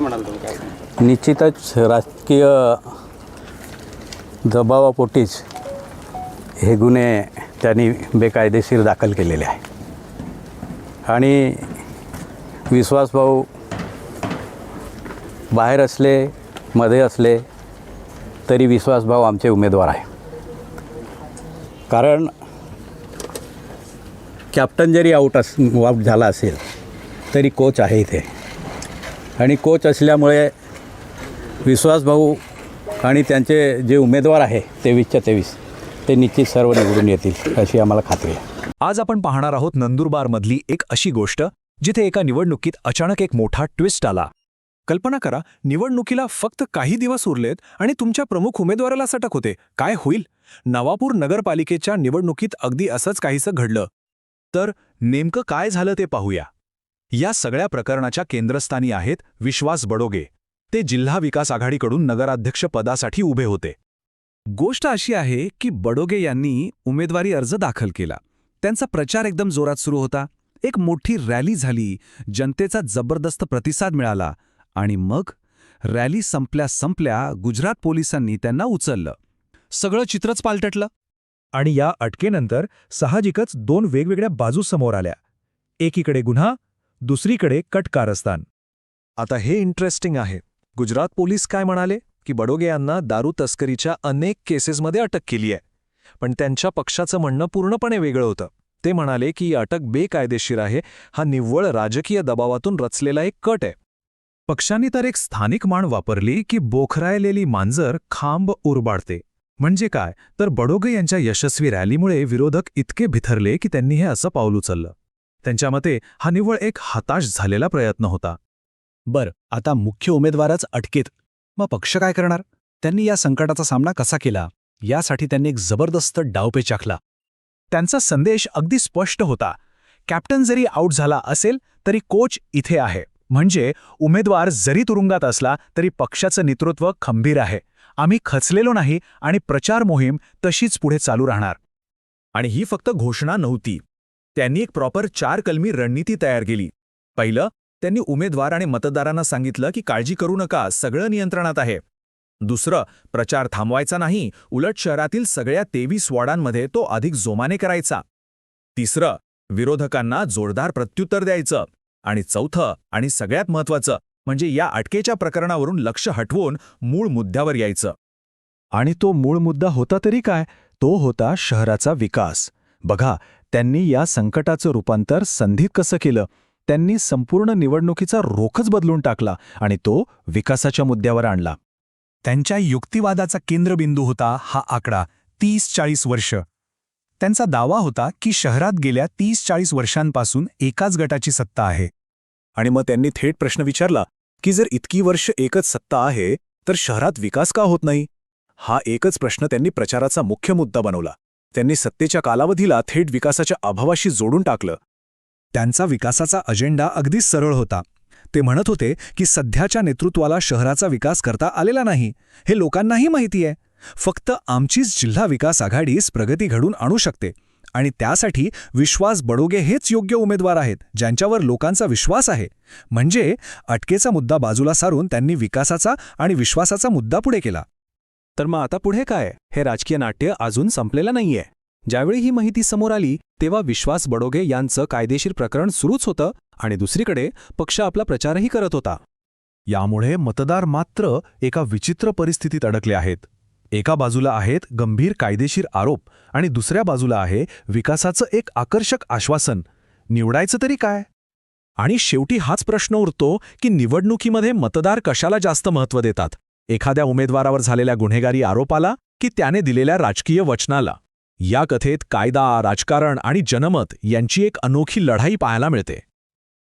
म्हणाल तुम्ही? काय निश्चितच राजकीय दबावापोटीच हे गुन्हे त्यांनी बेकायदेशीर दाखल केलेले आहे आणि विश्वासभाऊ बाहेर असले मध्ये असले तरी विश्वासभाऊ आमचे उमेदवार आहे कारण कॅप्टन जरी आऊट अस आऊट झाला असेल तरी कोच आहे इथे. आणि कोच असल्यामुळे विश्वासभाऊ आणि त्यांचे जे उमेदवार आहे तेवीसच्या तेवीस ते निश्चित सर्व निवडून येतील अशी आम्हाला खात्री आहे. आज आपण पाहणार आहोत नंदुरबारमधली एक अशी गोष्ट जिथे एका निवडणुकीत अचानक एक मोठा ट्विस्ट आला. कल्पना करा निवडणुकीला फक्त काही दिवस उरलेत आणि तुमच्या प्रमुख उमेदवाराला सटक होते. काय होईल? नवापूर नगरपालिकेच्या निवडणुकीत अगदी असंच काहीसं घडलं. तर नेमकं काय झालं ते पाहूया. या सगळ्या प्रकरणाच्या केंद्रस्थानी आहेत विश्वास बडोगे. ते जिल्हा विकास आघाडीकडून नगराध्यक्ष पदासाठी उभे होते. गोष्ट अशी आहे की बडोगे यांनी उमेदवारी अर्ज दाखल केला. त्यांचा प्रचार एकदम जोरात सुरू होता. एक मोठी रॅली झाली. जनतेचा जबरदस्त प्रतिसाद मिळाला. आणि मग रॅली संपल्या संपल्या गुजरात पोलिसांनी त्यांना उचललं. सगळं चित्रच पालटटलं आणि या अटकेनंतर साहजिकच दोन वेगवेगळ्या बाजू समोर आल्या. एकीकडे गुन्हा दुसरीकडे कट कारस्थान आता हे इंटरेस्टिंग आहे. गुजरात पोलीस काय म्हणाले? की बडोगे यांना दारू तस्करीच्या अनेक केसेसमध्ये अटक केली आहे. पण त्यांच्या पक्षाचं म्हणणं पूर्णपणे वेगळं होतं. ते म्हणाले की ही अटक बेकायदेशीर आहे. हा निव्वळ राजकीय दबावातून रचलेला एक कट आहे. पक्षांनी तर एक स्थानिक माण वापरली की बोखरायलेली मांजर खांब उरबाडते. म्हणजे काय? तर बडोगे यांच्या यशस्वी रॅलीमुळे विरोधक इतके भिथरले की त्यांनी हे असं पाऊल उचललं. त्यांच्या मते हा निव्वळ एक हताश झालेला प्रयत्न होता. बर आता मुख्य उमेदवारच अटकेत. मग पक्ष काय करणार? त्यांनी या संकटाचा सामना कसा केला? यासाठी त्यांनी एक जबरदस्त डावपे चाखला त्यांचा संदेश अगदी स्पष्ट होता. कॅप्टन जरी आऊट झाला असेल तरी कोच इथे आहे. म्हणजे उमेदवार जरी तुरुंगात असला तरी पक्षाचं नेतृत्व खंबीर आहे. आम्ही खचलेलो नाही आणि प्रचार मोहीम तशीच पुढे चालू राहणार. आणि ही फक्त घोषणा नव्हती. त्यांनी एक प्रॉपर चार कलमी रणनीती तयार केली. पहिलं त्यांनी उमेदवार आणि मतदारांना सांगितलं की काळजी करू नका सगळं नियंत्रणात आहे. दुसरं प्रचार थांबवायचा नाही उलट शहरातील सगळ्या तेवीस वॉर्डांमध्ये तो अधिक जोमाने करायचा. तिसरं विरोधकांना जोरदार प्रत्युत्तर द्यायचं. आणि चौथं आणि सगळ्यात महत्त्वाचं म्हणजे या अटकेच्या प्रकरणावरून लक्ष हटवून मूळ मुद्द्यावर यायचं. आणि तो मूळ मुद्दा होता तरी काय? तो होता शहराचा विकास. बघा त्यांनी या संकटाचं रूपांतर संधीत कसं केलं? त्यांनी संपूर्ण निवडणुकीचा रोखच बदलून टाकला आणि तो विकासाच्या मुद्द्यावर आणला. त्यांच्या युक्तिवादाचा केंद्रबिंदू होता हा आकडा तीस चाळीस वर्ष. त्यांचा दावा होता की शहरात गेल्या तीस चाळीस वर्षांपासून एकाच गटाची सत्ता आहे. आणि मग त्यांनी थेट प्रश्न विचारला की जर इतकी वर्ष एकच सत्ता आहे तर शहरात विकास का होत नाही? हा एकच प्रश्न त्यांनी प्रचाराचा मुख्य मुद्दा बनवला. त्यांनी सत्तेच्या कालावधीला थेट विकासाच्या अभावाशी जोडून टाकलं. त्यांचा विकासाचा अजेंडा अगदी सरळ होता. ते म्हणत होते की सध्याच्या नेतृत्वाला शहराचा विकास करता आलेला नाही. हे लोकांनाही माहिती आहे. फक्त आमचीच जिल्हा विकास आघाडीस प्रगती घडून आणू शकते. आणि त्यासाठी विश्वास बडोगे हेच योग्य उमेदवार आहेत ज्यांच्यावर लोकांचा विश्वास आहे. म्हणजे अटकेचा मुद्दा बाजूला सारून त्यांनी विकासाचा आणि विश्वासाचा मुद्दा पुढे केला. तर मग आता पुढे काय? हे राजकीय नाट्य अजून संपलेलं नाहीये. ज्यावेळी ही माहिती समोर आली तेव्हा विश्वास बडोगे यांचं कायदेशीर प्रकरण सुरूच होतं आणि दुसरीकडे पक्ष आपला प्रचारही करत होता. यामुळे मतदार मात्र एका विचित्र परिस्थितीत अडकले आहेत. एका बाजूला आहेत गंभीर कायदेशीर आरोप आणि दुसऱ्या बाजूला आहे विकासाचं एक आकर्षक आश्वासन. निवडायचं तरी काय? आणि शेवटी हाच प्रश्न उरतो की निवडणुकीमध्ये मतदार कशाला जास्त महत्त्व देतात? एखाद्या उमेदवारावर झालेल्या गुन्हेगारी आरोपाला की त्याने दिलेल्या राजकीय वचनाला. या कथेत कायदा राजकारण आणि जनमत यांची एक अनोखी लढाई पाहायला मिळते.